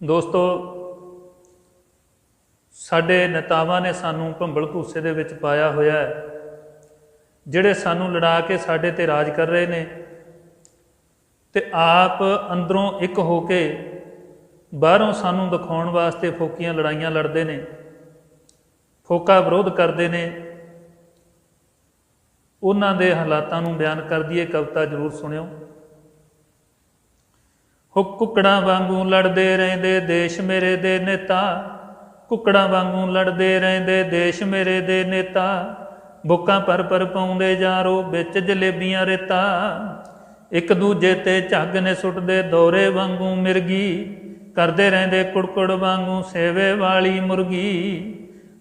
ਦੋਸਤੋ, ਸਾਡੇ ਨੇਤਾਵਾਂ ਨੇ ਸਾਨੂੰ ਭੰਬਲ ਭੂਸੇ ਦੇ ਵਿੱਚ ਪਾਇਆ ਹੋਇਆ ਹੈ, ਜਿਹੜੇ ਸਾਨੂੰ ਲੜਾ ਕੇ ਸਾਡੇ ਤੇ ਰਾਜ ਕਰ ਰਹੇ ਨੇ ਤੇ ਆਪ ਅੰਦਰੋਂ ਇੱਕ ਹੋ ਕੇ ਬਾਹਰੋਂ ਸਾਨੂੰ ਦਿਖਾਉਣ ਵਾਸਤੇ ਫੋਕੀਆਂ ਲੜਾਈਆਂ ਲੜਦੇ ਨੇ, ਫੋਕਾ ਵਿਰੋਧ ਕਰਦੇ ਨੇ, ਉਹਨਾਂ ਦੇ ਹਾਲਾਤਾਂ ਨੂੰ ਬਿਆਨ ਕਰਦੀ ਇਹ ਕਵਿਤਾ ਜ਼ਰੂਰ ਸੁਣਿਓ। ਹੋ ਕੁਕੜਾਂ ਵਾਂਗੂ ਲੜਦੇ ਰਹਿੰਦੇ ਦੇਸ਼ ਮੇਰੇ ਦੇ ਨੇਤਾ। ਕੁਕੜਾਂ ਵਾਂਗੂ ਲੜਦੇ ਰਹਿੰਦੇ ਦੇਸ਼ ਮੇਰੇ ਦੇ ਨੇਤਾ। ਬੁੱਕਾਂ ਪਰ ਪਰ ਪਾਉਂਦੇ ਜਾਰੋ ਵਿੱਚ ਜਲੇਬੀਆਂ ਰੇਤਾ। ਇੱਕ ਦੂਜੇ ਤੇ ਝੱਗ ਨੇ ਸੁੱਟਦੇ ਦੌਰੇ ਵਾਂਗੂ ਮਿਰਗੀ। ਕਰਦੇ ਰਹਿੰਦੇ ਕੁੜਕੁੜ ਵਾਂਗੂ ਸੇਵੇ ਵਾਲੀ ਮੁਰਗੀ।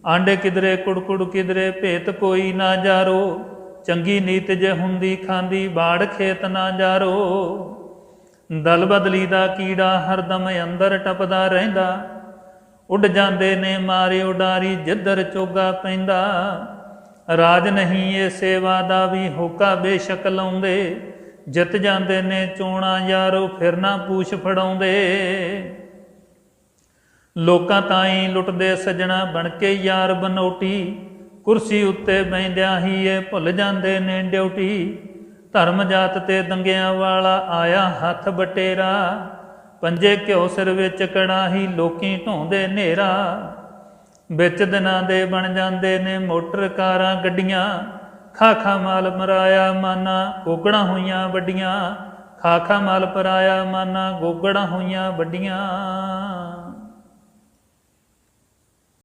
ਆਂਡੇ ਕਿਧਰੇ, ਕੁੜਕੁੜ ਕਿਧਰੇ, ਭੇਤ ਕੋਈ ਨਾ ਜਾਰੋ। ਚੰਗੀ ਨੀਤ ਜੇ ਹੁੰਦੀ ਖਾਂਦੀ, ਬਾੜ ਖੇਤ ਨਾ ਜਾਰੋ। ਦਲ ਬਦਲੀ ਦਾ ਕੀੜਾ ਹਰਦਮ ਅੰਦਰ ਟਪਦਾ ਰਹਿੰਦਾ। ਉੱਡ ਜਾਂਦੇ ਨੇ ਮਾਰੇ ਉਡਾਰੀ ਜਿੱਧਰ ਚੋਗਾ ਪੈਂਦਾ। ਰਾਜ ਨਹੀਂ ਇਹ ਸੇਵਾ ਦਾ ਵੀ ਹੋਕਾ ਬੇਸ਼ੱਕ ਲਾਉਂਦੇ। ਜਿੱਤ ਜਾਂਦੇ ਨੇ ਚੋਣਾ ਯਾਰੋ ਫਿਰ ਨਾ ਪੂਛ ਫੜਾਉਂਦੇ। ਲੋਕਾਂ ਤਾਈਂ ਲੁੱਟਦੇ ਸੱਜਣਾ ਬਣ ਕੇ ਯਾਰ ਬਨੋਟੀ। ਕੁਰਸੀ ਉੱਤੇ ਬੈੰਦਿਆਂ ਹੀ ਇਹ ਭੁੱਲ ਜਾਂਦੇ ਨੇ ਡਿਊਟੀ। ਧਰਮ ਜਾਤ ਤੇ ਦੰਗਿਆਂ ਵਾਲਾ ਆਇਆ ਹੱਥ ਬਟੇਰਾ, ਪੰਜੇ ਘਿਓ ਸਿਰ ਵਿੱਚ ਕੜਾਹੀ, ਲੋਕੀ ਢੋਂਦੇ ਨੇਰਾ ਵਿੱਚ ਦਿਨਾਂ ਦੇ ਬਣ ਜਾਂਦੇ ਨੇ ਮੋਟਰ ਕਾਰਾਂ ਗੱਡੀਆਂ, ਖਾਖਾ ਮਾਲ ਮਰਾਇਆ ਮਾਨਾ, ਗੋਗੜਾਂ ਹੋਈਆਂ ਵੱਡੀਆਂ। ਖਾਖਾ ਮਾਲ ਪਰਾਇਆ ਮਾਨਾ, ਗੋਗੜਾਂ ਹੋਈਆਂ ਵੱਡੀਆਂ।